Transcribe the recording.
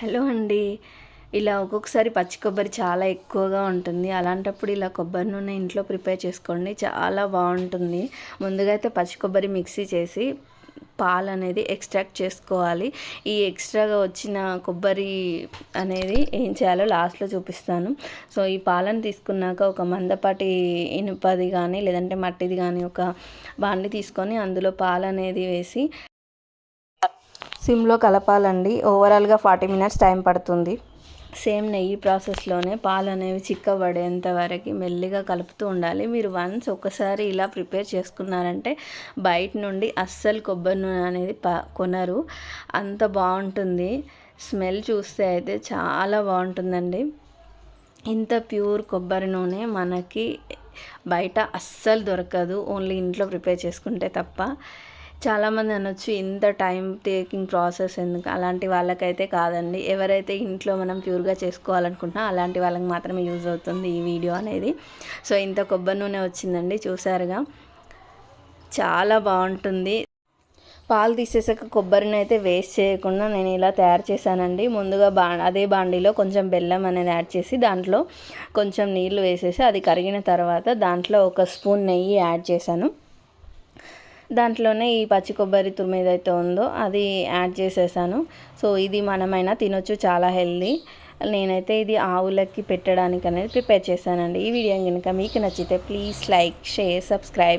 Hello అండి. ఇలా ఒక్కొక్కసారి పచ్చి కొబ్బరి చాలా ఎక్కువగా ఉంటుంది. అలాంటప్పుడు ఇలా కొబ్బరి నూనె ఇంట్లో ప్రిపేర్ చేసుకోండి. చాలా బాగుంటుంది. ముందుగా అయితే పచ్చి కొబ్బరి మిక్సీ చేసి పాలు అనేది ఎక్స్ట్రాక్ట్ చేసుకోవాలి. ఈ ఎక్స్ట్రాగా వచ్చిన కొబ్బరి అనేది ఏం చేయాలో లాస్ట్లో చూపిస్తాను. సో ఈ పాలను తీసుకున్నాక ఒక మందపాటి ఇనుపది కానీ లేదంటే మట్టిది కానీ ఒక బాండి తీసుకొని అందులో పాలు అనేది వేసి సిమ్లో కలపాలండి. ఓవరాల్గా ఫార్టీ మినిట్స్ టైం పడుతుంది. సేమ్ నెయ్యి ప్రాసెస్లోనే పాలు అనేవి చిక్కబడేంత వరకు మెల్లిగా కలుపుతూ ఉండాలి. మీరు వన్స్ ఒకసారి ఇలా ప్రిపేర్ చేసుకున్నారంటే బయట నుండి అస్సలు కొబ్బరి నూనె అనేది ప కొనరు. అంత బాగుంటుంది. స్మెల్ చూస్తే అయితే చాలా బాగుంటుందండి. ఇంత ప్యూర్ కొబ్బరి నూనె మనకి బయట అస్సలు దొరకదు. ఓన్లీ ఇంట్లో ప్రిపేర్ చేసుకుంటే తప్ప. చాలామంది అనొచ్చు ఇంత టైం టేకింగ్ ప్రాసెస్ ఎందుకు? అలాంటి వాళ్ళకైతే కాదండి. ఎవరైతే ఇంట్లో మనం ప్యూర్గా చేసుకోవాలనుకుంటున్నా అలాంటి వాళ్ళకి మాత్రమే యూజ్ అవుతుంది ఈ వీడియో అనేది. సో ఇంత కొబ్బరి నూనె వచ్చిందండి చూసారుగా. చాలా బాగుంటుంది. పాలు తీసేసాక కొబ్బరిని అయితే వేస్ట్ చేయకుండా నేను ఇలా తయారు చేశానండి. ముందుగా బా అదే బాండీలో కొంచెం బెల్లం అనేది యాడ్ చేసి దాంట్లో కొంచెం నీళ్ళు వేసేసి అది కరిగిన తర్వాత దాంట్లో ఒక స్పూన్ నెయ్యి యాడ్ చేశాను. దాంట్లోనే ఈ పచ్చి కొబ్బరి తురుము ఏదైతే ఉందో అది యాడ్ చేసేసాను. సో ఇది మనమైనా తినొచ్చు చాలా హెల్దీ. నేనైతే ఇది ఆవులకి పెట్టడానికి అనేది ప్రిపేర్ చేశానండి. ఈ వీడియో కనుక మీకు నచ్చితే ప్లీజ్ లైక్ షేర్ సబ్స్క్రైబ్.